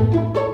you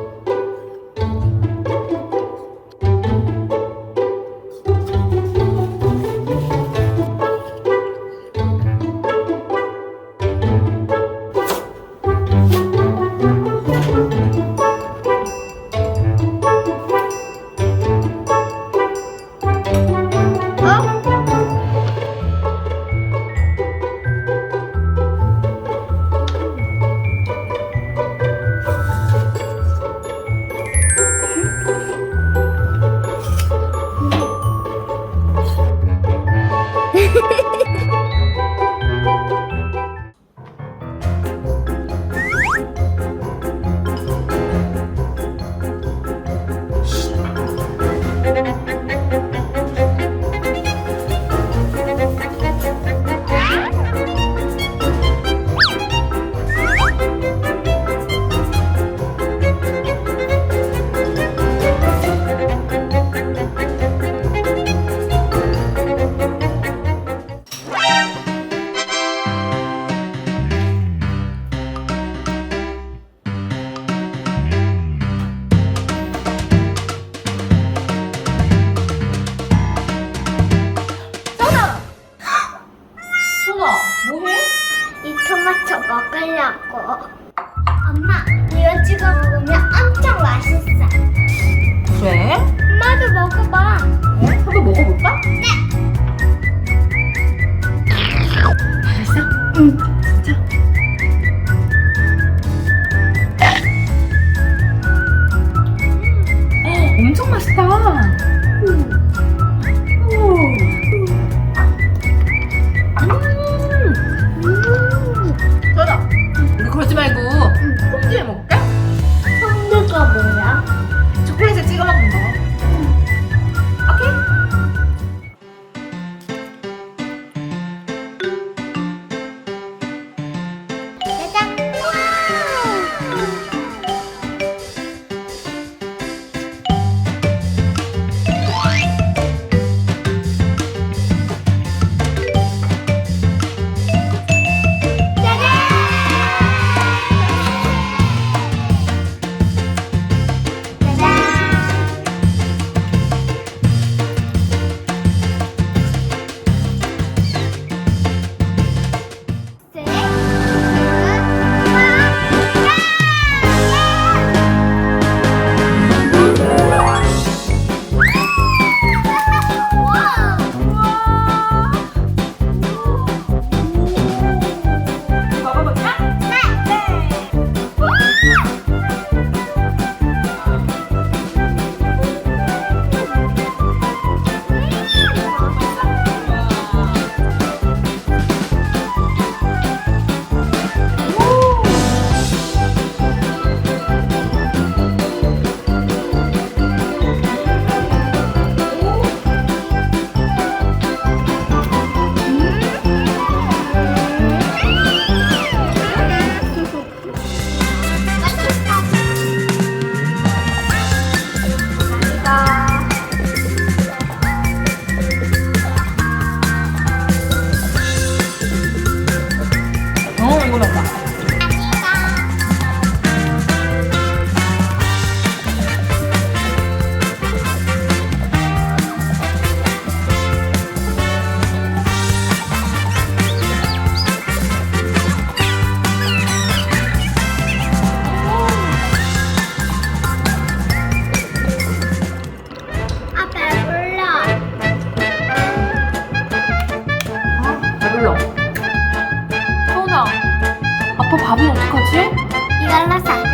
더 먹으려고. 엄마, 이거 찍어 먹으면 엄청 맛있어. 그래? 엄마도 먹어봐. 어? 한번 먹어볼까? 네. 맛있어? 응. 你吧？ 아빠 밥은 어떡하지? 이걸로 싸.